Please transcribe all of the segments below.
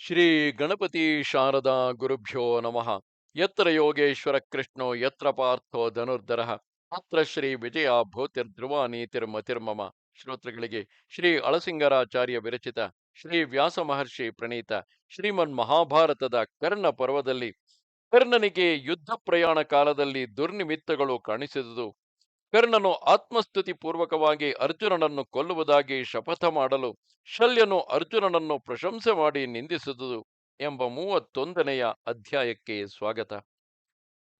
ಶ್ರೀ ಗಣಪತಿ ಶಾರದಾ ಗುರುಭ್ಯೋ ನಮಃ. ಯತ್ರ ಯೋಗೇಶ್ವರ ಕೃಷ್ಣೋ, ಯತ್ರ ಪಾರ್ಥೋ ಧನುರ್ಧರ. ಅತ್ರ ಶ್ರೀ ವಿಜಯ ಭೂತಿರ್ಧ್ರುವ ನೀತಿರ್ಮತಿರ್ಮಮ ಶ್ರೋತೃಗಳಿಗೆ ಶ್ರೀ ಅಳಸಿಂಗರಾಚಾರ್ಯ ವಿರಚಿತ ಶ್ರೀ ವ್ಯಾಸ ಮಹರ್ಷಿ ಪ್ರಣೀತ ಶ್ರೀಮನ್ ಮಹಾಭಾರತದ ಕರ್ಣ ಪರ್ವದಲ್ಲಿ ಕರ್ಣನಿಗೆ ಯುದ್ಧ ಪ್ರಯಾಣ ಕಾಲದಲ್ಲಿ ದುರ್ನಿಮಿತ್ತಗಳು ಕಾಣಿಸಿದುದು. ಕರ್ಣನು ಆತ್ಮಸ್ತುತಿ ಪೂರ್ವಕವಾಗಿ ಅರ್ಜುನನನ್ನು ಕೊಲ್ಲುವುದಾಗಿ ಶಪಥ ಮಾಡಲು ಶಲ್ಯನು ಅರ್ಜುನನನ್ನು ಪ್ರಶಂಸೆ ಮಾಡಿ ನಿಂದಿಸಿದುದು ಎಂಬ ಮೂವತ್ತೊಂದನೆಯ ಅಧ್ಯಾಯಕ್ಕೆ ಸ್ವಾಗತ.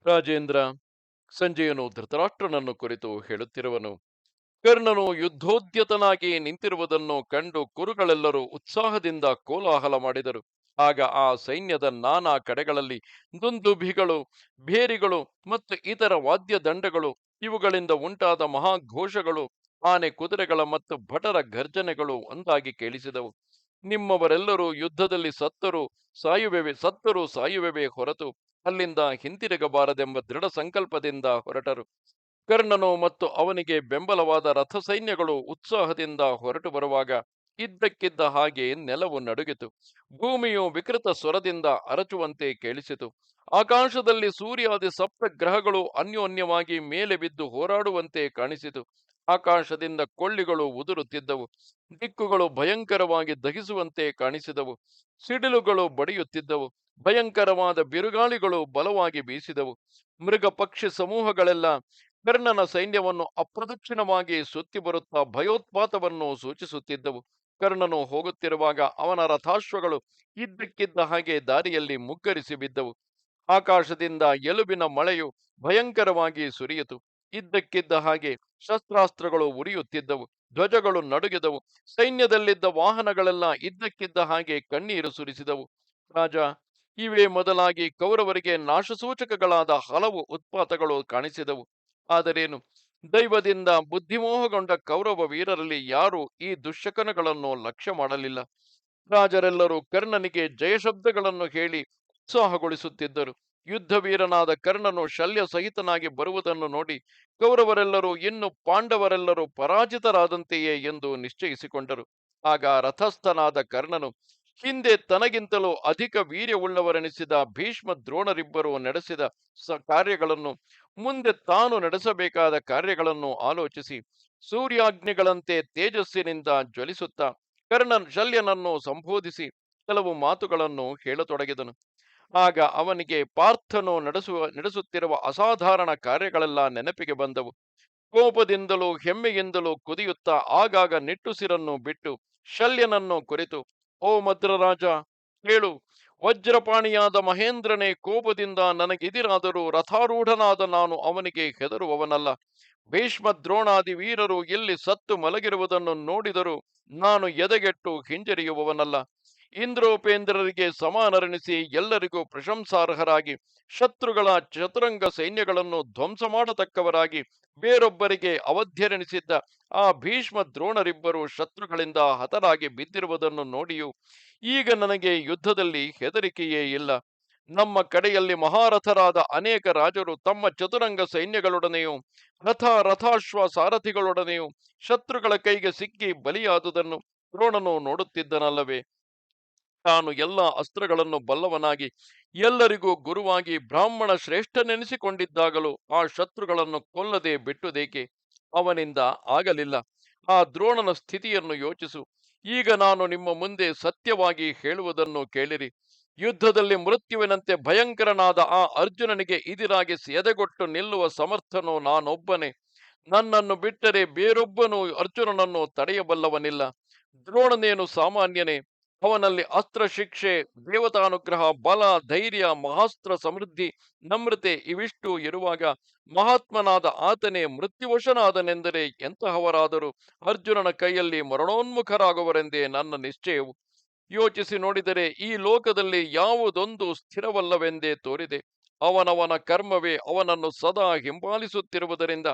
ರಾಜೇಂದ್ರ, ಸಂಜಯನು ಧೃತರಾಷ್ಟ್ರನನ್ನು ಕುರಿತು ಹೇಳುತ್ತಿರುವನು. ಕರ್ಣನು ಯುದ್ಧೋದ್ಯತನಾಗಿ ನಿಂತಿರುವುದನ್ನು ಕಂಡು ಕುರುಗಳೆಲ್ಲರೂ ಉತ್ಸಾಹದಿಂದ ಕೋಲಾಹಲ ಮಾಡಿದರು. ಆಗ ಆ ಸೈನ್ಯದ ನಾನಾ ಕಡೆಗಳಲ್ಲಿ ದುಂದುಭಿಗಳು ಭೇರಿಗಳು ಮತ್ತು ಇತರ ವಾದ್ಯ ದಂಡಗಳು ಇವುಗಳಿಂದ ಉಂಟಾದ ಮಹಾಘೋಷಗಳು, ಆನೆ ಕುದುರೆಗಳ ಮತ್ತು ಭಟರ ಗರ್ಜನೆಗಳು ಒಂದಾಗಿ ಕೇಳಿಸಿದವು. ನಿಮ್ಮವರೆಲ್ಲರೂ ಯುದ್ಧದಲ್ಲಿ ಸತ್ತರು ಸಾಯುವೆವೆ ಸತ್ತರು ಸಾಯುವೆವೆ ಹೊರತು ಅಲ್ಲಿಂದ ಹಿಂತಿರುಗಬಾರದೆಂಬ ದೃಢ ಸಂಕಲ್ಪದಿಂದ ಹೊರಟರು. ಕರ್ಣನು ಮತ್ತು ಅವನಿಗೆ ಬೆಂಬಲವಾದ ರಥಸೈನ್ಯಗಳು ಉತ್ಸಾಹದಿಂದ ಹೊರಟು ಬರುವಾಗ ಇದ್ದಕ್ಕಿದ್ದ ಹಾಗೆ ನೆಲವು ನಡುಗಿತು. ಭೂಮಿಯು ವಿಕೃತ ಸ್ವರದಿಂದ ಅರಚುವಂತೆ ಕೇಳಿಸಿತು. ಆಕಾಶದಲ್ಲಿ ಸೂರ್ಯಾದಿ ಸಪ್ತ ಗ್ರಹಗಳು ಅನ್ಯೋನ್ಯವಾಗಿ ಮೇಲೆ ಬಿದ್ದು ಹೋರಾಡುವಂತೆ ಕಾಣಿಸಿತು. ಆಕಾಶದಿಂದ ಕೊಳ್ಳಿಗಳು ಉದುರುತ್ತಿದ್ದವು. ದಿಕ್ಕುಗಳು ಭಯಂಕರವಾಗಿ ದಹಿಸುವಂತೆ ಕಾಣಿಸಿದವು. ಸಿಡಿಲುಗಳು ಬಡಿಯುತ್ತಿದ್ದವು. ಭಯಂಕರವಾದ ಬಿರುಗಾಳಿಗಳು ಬಲವಾಗಿ ಬೀಸಿದವು. ಮೃಗ ಪಕ್ಷಿ ಸಮೂಹಗಳೆಲ್ಲ ಕರ್ಣನ ಸೈನ್ಯವನ್ನು ಅಪ್ರದಕ್ಷಿಣವಾಗಿ ಸುತ್ತಿ ಬರುತ್ತಾ ಭಯೋತ್ಪಾತವನ್ನು ಸೂಚಿಸುತ್ತಿದ್ದವು. ಕರ್ಣನು ಹೋಗುತ್ತಿರುವಾಗ ಅವನ ರಥಾಶ್ವಗಳು ಇದ್ದಕ್ಕಿದ್ದ ಹಾಗೆ ದಾರಿಯಲ್ಲಿ ಮುಗ್ಗರಿಸಿ ಬಿದ್ದವು. ಆಕಾಶದಿಂದ ಎಲುಬಿನ ಮಳೆಯು ಭಯಂಕರವಾಗಿ ಸುರಿಯಿತು. ಇದ್ದಕ್ಕಿದ್ದ ಹಾಗೆ ಶಸ್ತ್ರಾಸ್ತ್ರಗಳು ಉರಿಯುತ್ತಿದ್ದವು. ಧ್ವಜಗಳು ನಡುಗಿದವು. ಸೈನ್ಯದಲ್ಲಿದ್ದ ವಾಹನಗಳೆಲ್ಲ ಇದ್ದಕ್ಕಿದ್ದ ಹಾಗೆ ಕಣ್ಣೀರು ಸುರಿಸಿದವು. ರಾಜ, ಇವೇ ಮೊದಲಾಗಿ ಕೌರವರಿಗೆ ನಾಶಸೂಚಕಗಳಾದ ಹಲವು ಉತ್ಪಾತಗಳು ಕಾಣಿಸಿದವು. ಆದರೇನು? ದೈವದಿಂದ ಬುದ್ಧಿಮೋಹಗೊಂಡ ಕೌರವ ವೀರರಲ್ಲಿ ಯಾರೂ ಈ ದುಶ್ಶಕನಗಳನ್ನು ಲಕ್ಷ್ಯ ಮಾಡಲಿಲ್ಲ. ರಾಜರೆಲ್ಲರೂ ಕರ್ಣನಿಗೆ ಜಯಶಬ್ದಗಳನ್ನು ಹೇಳಿ ಉತ್ಸಾಹಗೊಳಿಸುತ್ತಿದ್ದರು. ಯುದ್ಧ ವೀರನಾದ ಕರ್ಣನು ಶಲ್ಯ ಸಹಿತನಾಗಿ ಬರುವುದನ್ನು ನೋಡಿ ಕೌರವರೆಲ್ಲರೂ ಇನ್ನು ಪಾಂಡವರೆಲ್ಲರೂ ಪರಾಜಿತರಾದಂತೆಯೇ ಎಂದು ನಿಶ್ಚಯಿಸಿಕೊಂಡರು. ಆಗ ರಥಸ್ಥನಾದ ಕರ್ಣನು ಹಿಂದೆ ತನಗಿಂತಲೂ ಅಧಿಕ ವೀರ್ಯವುಳ್ಳವರೆನಿಸಿದ ಭೀಷ್ಮ ದ್ರೋಣರಿಬ್ಬರು ನಡೆಸಿದ ಸ ಕಾರ್ಯಗಳನ್ನು ಮುಂದೆ ತಾನು ನಡೆಸಬೇಕಾದ ಕಾರ್ಯಗಳನ್ನು ಆಲೋಚಿಸಿ ಸೂರ್ಯಾಗ್ನಿಗಳಂತೆ ತೇಜಸ್ಸಿನಿಂದ ಜ್ವಲಿಸುತ್ತಾ ಕರ್ಣನ್ ಶಲ್ಯನನ್ನು ಸಂಬೋಧಿಸಿ ಕೆಲವು ಮಾತುಗಳನ್ನು ಹೇಳತೊಡಗಿದನು. ಆಗ ಅವನಿಗೆ ಪಾರ್ಥನು ನಡೆಸುವ ನಡೆಸುತ್ತಿರುವ ಅಸಾಧಾರಣ ಕಾರ್ಯಗಳೆಲ್ಲ ನೆನಪಿಗೆ ಬಂದವು. ಕೋಪದಿಂದಲೂ ಹೆಮ್ಮೆಯಿಂದಲೂ ಕುದಿಯುತ್ತಾ ಆಗಾಗ ನಿಟ್ಟುಸಿರನ್ನು ಬಿಟ್ಟು ಶಲ್ಯನನ್ನು ಕುರಿತು ಓ ಮದ್ರರಾಜ ಹೇಳು ವಜ್ರಪಾಣಿಯಾದ ಮಹೇಂದ್ರನೇ ಕೋಪದಿಂದ ನನಗೆದಿರಾದರೂ ರಥಾರೂಢನಾದ ನಾನು ಅವನಿಗೆ ಹೆದರುವವನಲ್ಲ. ಭೀಷ್ಮ ದ್ರೋಣಾದಿ ವೀರರು ಎಲ್ಲಿ ಸತ್ತು ಮಲಗಿರುವುದನ್ನು ನೋಡಿದರೂ ನಾನು ಎದೆಗೆಟ್ಟು ಹಿಂಜರಿಯುವವನಲ್ಲ. ಇಂದ್ರೋಪೇಂದ್ರರಿಗೆ ಸಮಾನರೆನಿಸಿ ಎಲ್ಲರಿಗೂ ಪ್ರಶಂಸಾರ್ಹರಾಗಿ, ಶತ್ರುಗಳ ಚತುರಂಗ ಸೈನ್ಯಗಳನ್ನು ಧ್ವಂಸ ಮಾಡತಕ್ಕವರಾಗಿ, ಬೇರೊಬ್ಬರಿಗೆ ಅವಧ್ಯರೆನಿಸಿದ್ದ ಆ ಭೀಷ್ಮ ದ್ರೋಣರಿಬ್ಬರು ಶತ್ರುಗಳಿಂದ ಹತರಾಗಿ ಬಿದ್ದಿರುವುದನ್ನು ನೋಡಿಯೂ ಈಗ ನನಗೆ ಯುದ್ಧದಲ್ಲಿ ಹೆದರಿಕೆಯೇ ಇಲ್ಲ. ನಮ್ಮ ಕಡೆಯಲ್ಲಿ ಮಹಾರಥರಾದ ಅನೇಕ ರಾಜರು ತಮ್ಮ ಚತುರಂಗ ಸೈನ್ಯಗಳೊಡನೆಯೂ ರಥ ರಥಾಶ್ವ ಸಾರಥಿಗಳೊಡನೆಯೂ ಶತ್ರುಗಳ ಕೈಗೆ ಸಿಕ್ಕಿ ಬಲಿಯಾದುದನ್ನು ದ್ರೋಣನು ನೋಡುತ್ತಿದ್ದನಲ್ಲವೇ? ತಾನು ಎಲ್ಲ ಅಸ್ತ್ರಗಳನ್ನು ಬಲ್ಲವನಾಗಿ ಎಲ್ಲರಿಗೂ ಗುರುವಾಗಿ ಬ್ರಾಹ್ಮಣ ಶ್ರೇಷ್ಠನೆನಿಸಿಕೊಂಡಿದ್ದಾಗಲೂ ಆ ಶತ್ರುಗಳನ್ನು ಕೊಲ್ಲದೆ ಬಿಟ್ಟುದೇಕೆ? ಅವನಿಂದ ಆಗಲಿಲ್ಲ. ಆ ದ್ರೋಣನ ಸ್ಥಿತಿಯನ್ನು ಯೋಚಿಸು. ಈಗ ನಾನು ನಿಮ್ಮ ಮುಂದೆ ಸತ್ಯವಾಗಿ ಹೇಳುವುದನ್ನು ಕೇಳಿರಿ. ಯುದ್ಧದಲ್ಲಿ ಮೃತ್ಯುವಿನಂತೆ ಭಯಂಕರನಾದ ಆ ಅರ್ಜುನನಿಗೆ ಇದಿರಾಗಿ ಎದೆಗೊಟ್ಟು ನಿಲ್ಲುವ ಸಮರ್ಥನು ನಾನೊಬ್ಬನೇ. ನನ್ನನ್ನು ಬಿಟ್ಟರೆ ಬೇರೊಬ್ಬನು ಅರ್ಜುನನನ್ನು ತಡೆಯಬಲ್ಲವನಿಲ್ಲ. ದ್ರೋಣನೇನು ಸಾಮಾನ್ಯನೇ? ಅವನಲ್ಲಿ ಅಸ್ತ್ರ ಶಿಕ್ಷೆ, ದೇವತಾನುಗ್ರಹ, ಬಲ, ಧೈರ್ಯ, ಮಹಾಸ್ತ್ರ ಸಮೃದ್ಧಿ, ನಮ್ರತೆ ಇವಿಷ್ಟು ಇರುವಾಗ ಮಹಾತ್ಮನಾದ ಆತನೇ ಮೃತ್ಯುವಶನಾದನೆಂದರೆ ಎಂತಹವರಾದರೂ ಅರ್ಜುನನ ಕೈಯಲ್ಲಿ ಮರಣೋನ್ಮುಖರಾಗುವರೆಂದೇ ನನ್ನ ನಿಶ್ಚಯವು ಯೋಚಿಸಿ ನೋಡಿದರೆ ಈ ಲೋಕದಲ್ಲಿ ಯಾವುದೊಂದು ಸ್ಥಿರವಲ್ಲವೆಂದೇ ತೋರಿದೆ. ಅವನವನ ಕರ್ಮವೇ ಅವನನ್ನು ಸದಾ ಹಿಂಬಾಲಿಸುತ್ತಿರುವುದರಿಂದ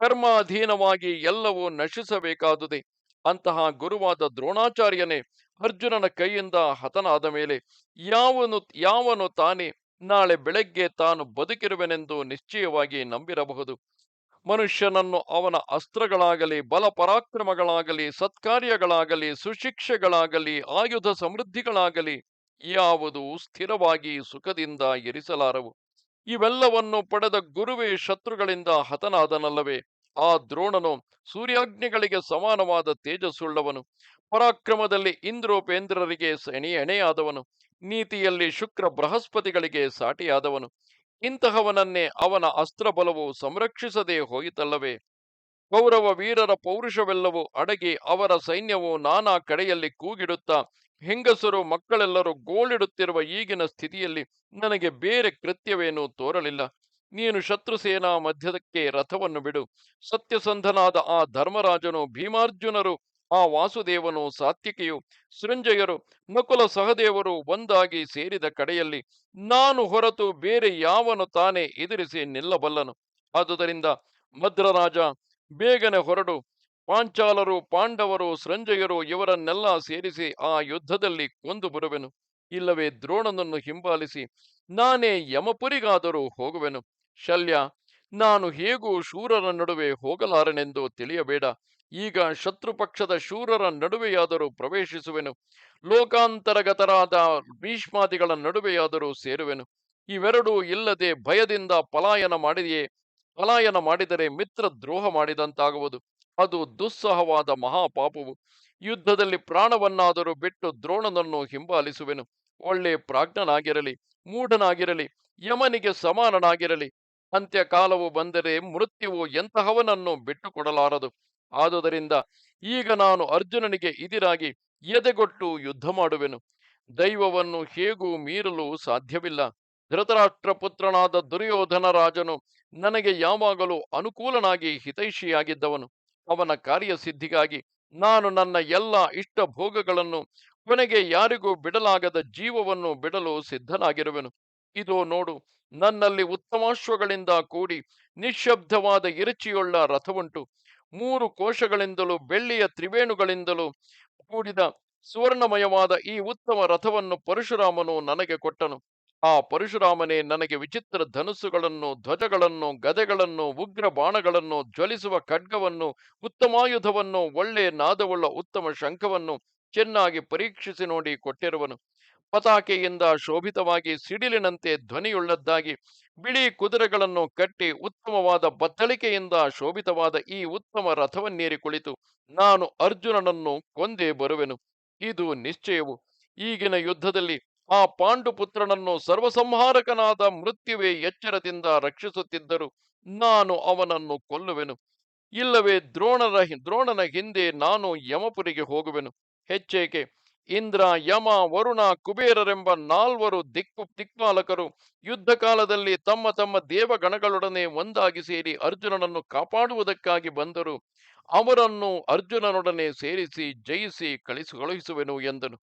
ಕರ್ಮಾಧೀನವಾಗಿ ಎಲ್ಲವೂ ನಶಿಸಬೇಕಾದುದೇ. ಅಂತಹ ಗುರುವಾದ ದ್ರೋಣಾಚಾರ್ಯನೇ ಅರ್ಜುನನ ಕೈಯಿಂದ ಹತನಾದ ಮೇಲೆ ಯಾವನು ಯಾವನು ತಾನೇ ನಾಳೆ ಬೆಳಗ್ಗೆ ತಾನು ಬದುಕಿರುವೆನೆಂದು ನಿಶ್ಚಯವಾಗಿ ನಂಬಿರಬಹುದು. ಮನುಷ್ಯನನ್ನು ಅವನ ಅಸ್ತ್ರಗಳಾಗಲಿ ಬಲ ಪರಾಕ್ರಮಗಳಾಗಲಿ ಸತ್ಕಾರ್ಯಗಳಾಗಲಿ, ಸುಶಿಕ್ಷೆಗಳಾಗಲಿ, ಆಯುಧ ಸಮೃದ್ಧಿಗಳಾಗಲಿ ಯಾವುದು ಸ್ಥಿರವಾಗಿ ಸುಖದಿಂದ ಇರಿಸಲಾರವು. ಇವೆಲ್ಲವನ್ನು ಪಡೆದ ಗುರುವೇ ಶತ್ರುಗಳಿಂದ ಹತನಾದನಲ್ಲವೇ? ಆ ದ್ರೋಣನು ಸೂರ್ಯಾಗ್ನಿಗಳಿಗೆ ಸಮಾನವಾದ ತೇಜಸ್ಸುಳ್ಳವನು. ಪರಾಕ್ರಮದಲ್ಲಿ ಇಂದ್ರೋಪೇಂದ್ರರಿಗೆ ಎಣೆ ಎಣೆಯಾದವನು, ನೀತಿಯಲ್ಲಿ ಶುಕ್ರ ಬೃಹಸ್ಪತಿಗಳಿಗೆ ಸಾಟಿಯಾದವನು. ಇಂತಹವನನ್ನೇ ಅವನ ಅಸ್ತ್ರಬಲವು ಸಂರಕ್ಷಿಸದೇ ಹೋಯಿತಲ್ಲವೇ? ಕೌರವ ವೀರರ ಪೌರುಷವೆಲ್ಲವೂ ಅಡಗಿ ಅವರ ಸೈನ್ಯವು ನಾನಾ ಕಡೆಯಲ್ಲಿ ಕೂಗಿಡುತ್ತಾ, ಹೆಂಗಸರು ಮಕ್ಕಳೆಲ್ಲರೂ ಗೋಳಿಡುತ್ತಿರುವ ಈಗಿನ ಸ್ಥಿತಿಯಲ್ಲಿ ನನಗೆ ಬೇರೆ ಕೃತ್ಯವೇನೂ ತೋರಲಿಲ್ಲ. ನೀನು ಶತ್ರುಸೇನಾ ಮಧ್ಯದಕ್ಕೆ ರಥವನ್ನು ಬಿಡು. ಸತ್ಯಸಂಧನಾದ ಆ ಧರ್ಮರಾಜನು ಭೀಮಾರ್ಜುನರು ಆ ವಾಸುದೇವನು ಸಾತ್ವಿಕೆಯು ಸೃಂಜಯರು, ನಕುಲ ಸಹದೇವರು ಒಂದಾಗಿ ಸೇರಿದ ಕಡೆಯಲ್ಲಿ ನಾನು ಹೊರತು ಬೇರೆ ಯಾವನು ತಾನೇ ಎದುರಿಸಿ ನಿಲ್ಲಬಲ್ಲನು. ಆದುದರಿಂದ ಮದ್ರರಾಜ ಬೇಗನೆ ಹೊರಡು. ಪಾಂಚಾಲರು, ಪಾಂಡವರು, ಸೃಂಜಯರು ಇವರನ್ನೆಲ್ಲ ಸೇರಿಸಿ ಆ ಯುದ್ಧದಲ್ಲಿ ಕೊಂದು ಬರುವೆನು. ಇಲ್ಲವೇ ದ್ರೋಣನನ್ನು ಹಿಂಬಾಲಿಸಿ ನಾನೇ ಯಮಪುರಿಗಾದರೂ ಹೋಗುವೆನು. ಶಲ್ಯ, ನಾನು ಹೇಗೂ ಶೂರರ ನಡುವೆ ಹೋಗಲಾರನೆಂದು ತಿಳಿಯಬೇಡ. ಈಗ ಶತ್ರುಪಕ್ಷದ ಶೂರರ ನಡುವೆಯಾದರೂ ಪ್ರವೇಶಿಸುವೆನು. ಲೋಕಾಂತರಗತರಾದ ಭೀಷ್ಮಾದಿಗಳ ನಡುವೆಯಾದರೂ ಸೇರುವೆನು. ಇವೆರಡೂ ಇಲ್ಲದೆ ಭಯದಿಂದ ಪಲಾಯನ ಮಾಡಿದೆಯೇ ಪಲಾಯನ ಮಾಡಿದರೆ ಮಿತ್ರ ದ್ರೋಹ ಮಾಡಿದಂತಾಗುವುದು. ಅದು ದುಸ್ಸಹವಾದ ಮಹಾಪಾಪವು. ಯುದ್ಧದಲ್ಲಿ ಪ್ರಾಣವನ್ನಾದರೂ ಬಿಟ್ಟು ದ್ರೋಣನನ್ನು ಹಿಂಬಾಲಿಸುವೆನು. ಒಳ್ಳೆ ಪ್ರಾಜ್ಞನಾಗಿರಲಿ, ಮೂಢನಾಗಿರಲಿ, ಯಮನಿಗೆ ಸಮಾನನಾಗಿರಲಿ. ಅಂತ್ಯಕಾಲವು ಬಂದರೆ ಮೃತ್ಯುವು ಎಂತಹವನನ್ನು ಬಿಟ್ಟುಕೊಡಲಾರದು. ಆದುದರಿಂದ ಈಗ ನಾನು ಅರ್ಜುನನಿಗೆ ಇದಿರಾಗಿ ಎದೆಗೊಟ್ಟು ಯುದ್ಧ ಮಾಡುವೆನು. ದೈವವನ್ನು ಹೇಗೂ ಮೀರಲು ಸಾಧ್ಯವಿಲ್ಲ. ಧೃತರಾಷ್ಟ್ರ ಪುತ್ರನಾದ ದುರ್ಯೋಧನ ರಾಜನು ನನಗೆ ಯಾವಾಗಲೂ ಅನುಕೂಲನಾಗಿ ಹಿತೈಷಿಯಾಗಿದ್ದವನು. ಅವನ ಕಾರ್ಯಸಿದ್ಧಿಗಾಗಿ ನಾನು ನನ್ನ ಎಲ್ಲ ಇಷ್ಟ ಭೋಗಗಳನ್ನು ಕೊನೆಗೆ ಯಾರಿಗೂ ಬಿಡಲಾಗದ ಜೀವವನ್ನು ಬಿಡಲು ಸಿದ್ಧನಾಗಿರುವೆನು. ಇದು ನೋಡು, ನನ್ನಲ್ಲಿ ಉತ್ತಮಾಶ್ವಗಳಿಂದ ಕೂಡಿ ನಿಶ್ಶಬ್ದವಾದ ಇರುಚಿಯುಳ್ಳ ರಥವುಂಟು. ಮೂರು ಕೋಶಗಳಿಂದಲೂ, ಬೆಳ್ಳಿಯ ತ್ರಿವೇಣುಗಳಿಂದಲೂ ಕೂಡಿದ ಸುವರ್ಣಮಯವಾದ ಈ ಉತ್ತಮ ರಥವನ್ನು ಪರಶುರಾಮನು ನನಗೆ ಕೊಟ್ಟನು. ಆ ಪರಶುರಾಮನೇ ನನಗೆ ವಿಚಿತ್ರ ಧನುಸ್ಸುಗಳನ್ನು, ಧ್ವಜಗಳನ್ನು, ಗದೆಗಳನ್ನು, ಉಗ್ರ ಬಾಣಗಳನ್ನು, ಜ್ವಲಿಸುವ ಖಡ್ಗವನ್ನು, ಉತ್ತಮಾಯುಧವನ್ನು ಒಳ್ಳೆಯ ನಾದವುಳ್ಳ ಉತ್ತಮ ಶಂಖವನ್ನು ಚೆನ್ನಾಗಿ ಪರೀಕ್ಷಿಸಿ ನೋಡಿ ಕೊಟ್ಟಿರುವನು. ಪತಾಕೆಯಿಂದ ಶೋಭಿತವಾಗಿ ಸಿಡಿಲಿನಂತೆ ಧ್ವನಿಯುಳ್ಳದ್ದಾಗಿ ಬಿಳಿ ಕುದುರೆಗಳನ್ನು ಕಟ್ಟಿ ಉತ್ತಮವಾದ ಬತ್ತಳಿಕೆಯಿಂದ ಶೋಭಿತವಾದ ಈ ಉತ್ತಮ ರಥವನ್ನೇರಿ ಕುಳಿತು ನಾನು ಅರ್ಜುನನನ್ನು ಕೊಂದೇ ಬರುವೆನು. ಇದು ನಿಶ್ಚಯವು. ಈಗಿನ ಯುದ್ಧದಲ್ಲಿ ಆ ಪಾಂಡುಪುತ್ರನನ್ನು ಸರ್ವಸಂಹಾರಕನಾದ ಮೃತ್ಯುವೇ ಎಚ್ಚರದಿಂದ ರಕ್ಷಿಸುತ್ತಿದ್ದರು ನಾನು ಅವನನ್ನು ಕೊಲ್ಲುವೆನು. ಇಲ್ಲವೇ ದ್ರೋಣರ ದ್ರೋಣನ ಹಿಂದೆ ನಾನು ಯಮಪುರಿಗೆ ಹೋಗುವೆನು. ಹೆಚ್ಚೇಕೆ ಇಂದ್ರ, ಯಮ, ವರುಣ, ಕುಬೇರರೆಂಬ ನಾಲ್ವರು ದಿಕ್ಕು ದಿಕ್ಪಾಲಕರು ಯುದ್ಧ ಕಾಲದಲ್ಲಿ ತಮ್ಮ ತಮ್ಮ ದೇವಗಣಗಳೊಡನೆ ಒಂದಾಗಿ ಸೇರಿ ಅರ್ಜುನನನ್ನು ಕಾಪಾಡುವುದಕ್ಕಾಗಿ ಬಂದರು. ಅವರನ್ನು ಅರ್ಜುನನೊಡನೆ ಸೇರಿಸಿ ಜಯಿಸಿ ಕಳಿಸಿ ಕಳುಹಿಸುವೆನು ಎಂದನು.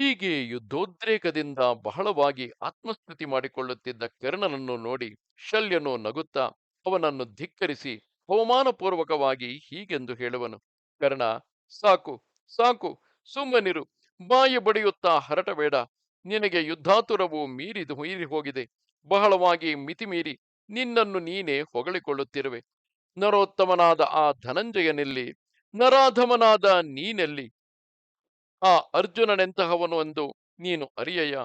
ಹೀಗೆ ಯುದ್ಧೋದ್ರೇಕದಿಂದ ಬಹಳವಾಗಿ ಆತ್ಮಸ್ತುತಿ ಮಾಡಿಕೊಳ್ಳುತ್ತಿದ್ದ ಕರ್ಣನನ್ನು ನೋಡಿ ಶಲ್ಯನು ನಗುತ್ತಾ ಅವನನ್ನು ಧಿಕ್ಕರಿಸಿ ಅವಮಾನಪೂರ್ವಕವಾಗಿ ಹೀಗೆಂದು ಹೇಳುವನು. ಕರ್ಣ, ಸಾಕು ಸಾಕು ಸುಮ್ಮನಿರು ಬಾಯಿ ಬಡಿಯುತ್ತಾ ಹರಟಬೇಡ ನಿನಗೆ ಯುದ್ಧಾತುರವು ಮೀರಿದು, ಮೀರಿ ಹೋಗಿದೆ. ಬಹಳವಾಗಿ ಮಿತಿಮೀರಿ ನಿನ್ನನ್ನು ನೀನೇ ಹೊಗಳಿಕೊಳ್ಳುತ್ತಿರುವೆ. ನರೋತ್ತಮನಾದ ಆ ಧನಂಜಯನೆಲ್ಲಿ, ನರಾಧಮನಾದ ನೀನೆಲ್ಲಿ? ಆ ಅರ್ಜುನನೆಂತಹವನು ಎಂದು ನೀನು ಅರಿಯಯ್ಯ.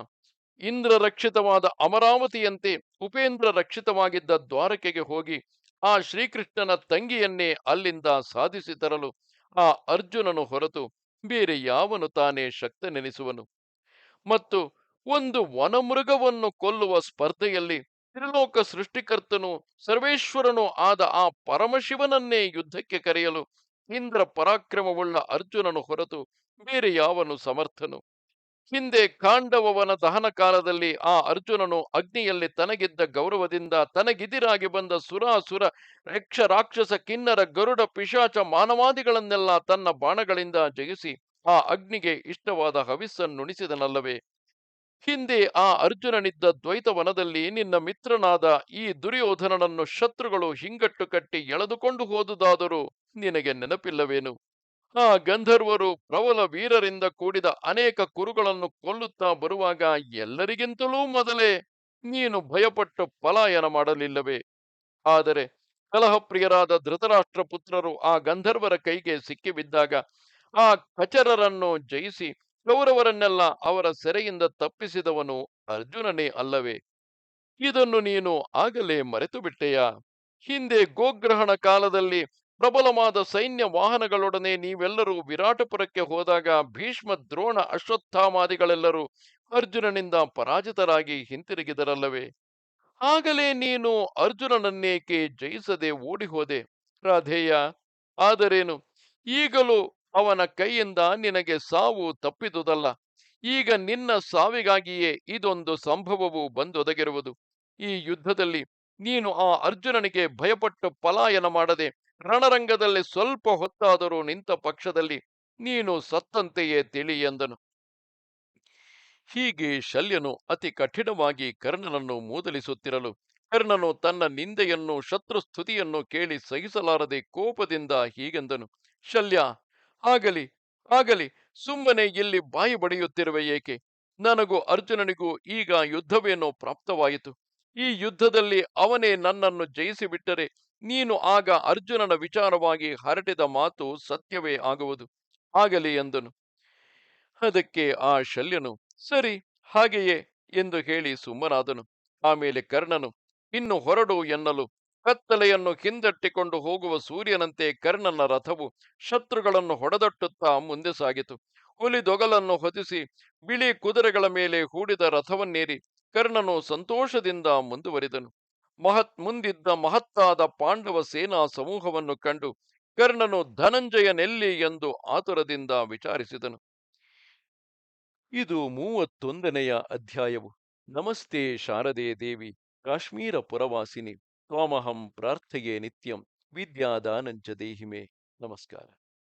ಇಂದ್ರ ರಕ್ಷಿತವಾದ ಅಮರಾವತಿಯಂತೆ ಉಪೇಂದ್ರ ರಕ್ಷಿತವಾಗಿದ್ದ ದ್ವಾರಕೆಗೆ ಹೋಗಿ ಆ ಶ್ರೀಕೃಷ್ಣನ ತಂಗಿಯನ್ನೇ ಅಲ್ಲಿಂದ ಸಾಧಿಸಿ ತರಲು ಆ ಅರ್ಜುನನು ಹೊರತು ಬೇರೆ ಯಾವನು ತಾನೇ ಶಕ್ತನೆನಿಸುವನು. ಮತ್ತು ಒಂದು ವನಮೃಗವನ್ನು ಕೊಲ್ಲುವ ಸ್ಪರ್ಧೆಯಲ್ಲಿ ತ್ರಿಲೋಕ ಸೃಷ್ಟಿಕರ್ತನು, ಸರ್ವೇಶ್ವರನು ಆದ ಆ ಪರಮಶಿವನನ್ನೇ ಯುದ್ಧಕ್ಕೆ ಕರೆಯಲು ಇಂದ್ರ ಪರಾಕ್ರಮವುಳ್ಳ ಅರ್ಜುನನು ಹೊರತು ಬೇರೆ ಯಾವನು ಸಮರ್ಥನು. ಹಿಂದೆ ಕಾಂಡವವನ ದಹನ ಕಾಲದಲ್ಲಿ ಆ ಅರ್ಜುನನು ಅಗ್ನಿಯಲ್ಲಿ ತನಗಿದ್ದ ಗೌರವದಿಂದ ತನಗಿದಿರಾಗಿ ಬಂದ ಸುರಾಸುರ, ರಕ್ಷ ರಾಕ್ಷಸ, ಕಿನ್ನರ, ಗರುಡ, ಪಿಶಾಚ, ಮಾನವಾದಿಗಳನ್ನೆಲ್ಲ ತನ್ನ ಬಾಣಗಳಿಂದ ಜಯಿಸಿ ಆ ಅಗ್ನಿಗೆ ಇಷ್ಟವಾದ ಹವಿಸ್ಸನ್ನುಣಿಸಿದನಲ್ಲವೇ. ಹಿಂದೆ ಆ ಅರ್ಜುನನಿದ್ದ ದ್ವೈತವನದಲ್ಲಿ ನಿನ್ನ ಮಿತ್ರನಾದ ಈ ದುರ್ಯೋಧನನನ್ನು ಶತ್ರುಗಳು ಹಿಂಗಟ್ಟು ಕಟ್ಟಿ ಎಳೆದುಕೊಂಡು ಹೋದುದಾದರೂ ನಿನಗೆ ನೆನಪಿಲ್ಲವೇನು? ಆ ಗಂಧರ್ವರು ಪ್ರಬಲ ವೀರರಿಂದ ಕೂಡಿದ ಅನೇಕ ಕುರುಗಳನ್ನು ಕೊಲ್ಲುತ್ತಾ ಬರುವಾಗ ಎಲ್ಲರಿಗಿಂತಲೂ ಮೊದಲೇ ನೀನು ಭಯಪಟ್ಟು ಪಲಾಯನ ಮಾಡಲಿಲ್ಲವೇ? ಆದರೆ ಕಲಹಪ್ರಿಯರಾದ ಧೃತರಾಷ್ಟ್ರ ಪುತ್ರರು ಆ ಗಂಧರ್ವರ ಕೈಗೆ ಸಿಕ್ಕಿಬಿದ್ದಾಗ ಆ ಕಚರರನ್ನು ಜಯಿಸಿ ಕೌರವರನ್ನೆಲ್ಲ ಅವರ ಸೆರೆಯಿಂದ ತಪ್ಪಿಸಿದವನು ಅರ್ಜುನನೇ ಅಲ್ಲವೇ? ಇದನ್ನು ನೀನು ಆಗಲೇ ಮರೆತು ಬಿಟ್ಟೆಯಾ ಹಿಂದೆ ಗೋಗ್ರಹಣ ಕಾಲದಲ್ಲಿ ಪ್ರಬಲವಾದ ಸೈನ್ಯ ವಾಹನಗಳೊಡನೆ ನೀವೆಲ್ಲರೂ ವಿರಾಟಪುರಕ್ಕೆ ಹೋದಾಗ ಭೀಷ್ಮ ದ್ರೋಣ ಅಶ್ವತ್ಥಾಮಾದಿಗಳೆಲ್ಲರೂ ಅರ್ಜುನನಿಂದ ಪರಾಜಿತರಾಗಿ ಹಿಂತಿರುಗಿದರಲ್ಲವೇ? ಆಗಲೇ ನೀನು ಅರ್ಜುನನನ್ನೇಕೆ ಜಯಿಸದೆ ಓಡಿ ಹೋದೆ ರಾಧೇಯ? ಆದರೇನು? ಈಗಲೂ ಅವನ ಕೈಯಿಂದ ನಿನಗೆ ಸಾವು ತಪ್ಪಿದುದಲ್ಲ. ಈಗ ನಿನ್ನ ಸಾವಿಗಾಗಿಯೇ ಇದೊಂದು ಸಂಭವವು ಬಂದೊದಗಿರುವುದು. ಈ ಯುದ್ಧದಲ್ಲಿ ನೀನು ಆ ಅರ್ಜುನನಿಗೆ ಭಯಪಟ್ಟು ಪಲಾಯನ ಮಾಡದೆ ರಣರಂಗದಲ್ಲಿ ಸ್ವಲ್ಪ ಹೊತ್ತಾದರೂ ನಿಂತ ಪಕ್ಷದಲ್ಲಿ, ನೀನು ಸತ್ತಂತೆಯೇ ತಿಳಿ ಎಂದನು. ಹೀಗೆ ಶಲ್ಯನು ಅತಿ ಕಠಿಣವಾಗಿ ಕರ್ಣನನ್ನು ಮೂದಲಿಸುತ್ತಿರಲು, ಕರ್ಣನು ತನ್ನ ನಿಂದೆಯನ್ನು, ಶತ್ರುಸ್ತುತಿಯನ್ನು ಕೇಳಿ ಸಹಿಸಲಾರದೆ ಕೋಪದಿಂದ ಹೀಗೆಂದನು. ಶಲ್ಯ, ಆಗಲಿ ಆಗಲಿ, ಸುಮ್ಮನೆ ಇಲ್ಲಿ ಬಾಯಿ ಬಡಿಯುತ್ತಿರುವ ಏಕೆ? ನನಗೂ ಅರ್ಜುನನಿಗೂ ಈಗ ಯುದ್ಧವೇನೋ ಪ್ರಾಪ್ತವಾಯಿತು. ಈ ಯುದ್ಧದಲ್ಲಿ ಅವನೇ ನನ್ನನ್ನು ಜಯಿಸಿಬಿಟ್ಟರೆ ನೀನು ಆಗ ಅರ್ಜುನನ ವಿಚಾರವಾಗಿ ಹರಟಿದ ಮಾತು ಸತ್ಯವೇ ಆಗುವುದು. ಆಗಲಿ ಎಂದನು. ಅದಕ್ಕೆ ಆ ಶಲ್ಯನು, ಸರಿ, ಹಾಗೆಯೇ ಎಂದು ಹೇಳಿ ಸುಮ್ಮನಾದನು. ಆಮೇಲೆ ಕರ್ಣನು, ಇನ್ನು ಹೊರಡು ಎನ್ನಲು, ಕತ್ತಲೆಯನ್ನು ಹಿಂದಟ್ಟಿಕೊಂಡು ಹೋಗುವ ಸೂರ್ಯನಂತೆ ಕರ್ಣನ ರಥವು ಶತ್ರುಗಳನ್ನು ಹೊಡೆದಟ್ಟುತ್ತಾ ಮುಂದೆ ಸಾಗಿತು. ಹುಲಿದೊಗಲನ್ನು ಹೊದಿಸಿ, ಬಿಳಿ ಕುದುರೆಗಳ ಮೇಲೆ ಹೂಡಿದ ರಥವನ್ನೇರಿ ಕರ್ಣನು ಸಂತೋಷದಿಂದ ಮುಂದುವರಿದನು. ಮಹತ್ ಮುಂದಿದ್ದ ಮಹತ್ತಾದ ಪಾಂಡವ ಸೇನಾ ಸಮೂಹವನ್ನು ಕಂಡು ಕರ್ಣನು ಧನಂಜಯನೆಲ್ಲಿ ಎಂದು ಆತುರದಿಂದ ವಿಚಾರಿಸಿದನು. ಇದು ಮೂವತ್ತೊಂದನೆಯ ಅಧ್ಯಾಯವು. ನಮಸ್ತೆ ಶಾರದೆ ದೇವಿ, ಕಾಶ್ಮೀರ ಪುರವಾಸಿನಿ, ತ್ವಾಮಹಂ ಪ್ರಾರ್ಥೆಯೇ ನಿತ್ಯಂ, ವಿದ್ಯಾದಾನಂಜ ದೇಹಿಮೆ. ನಮಸ್ಕಾರ.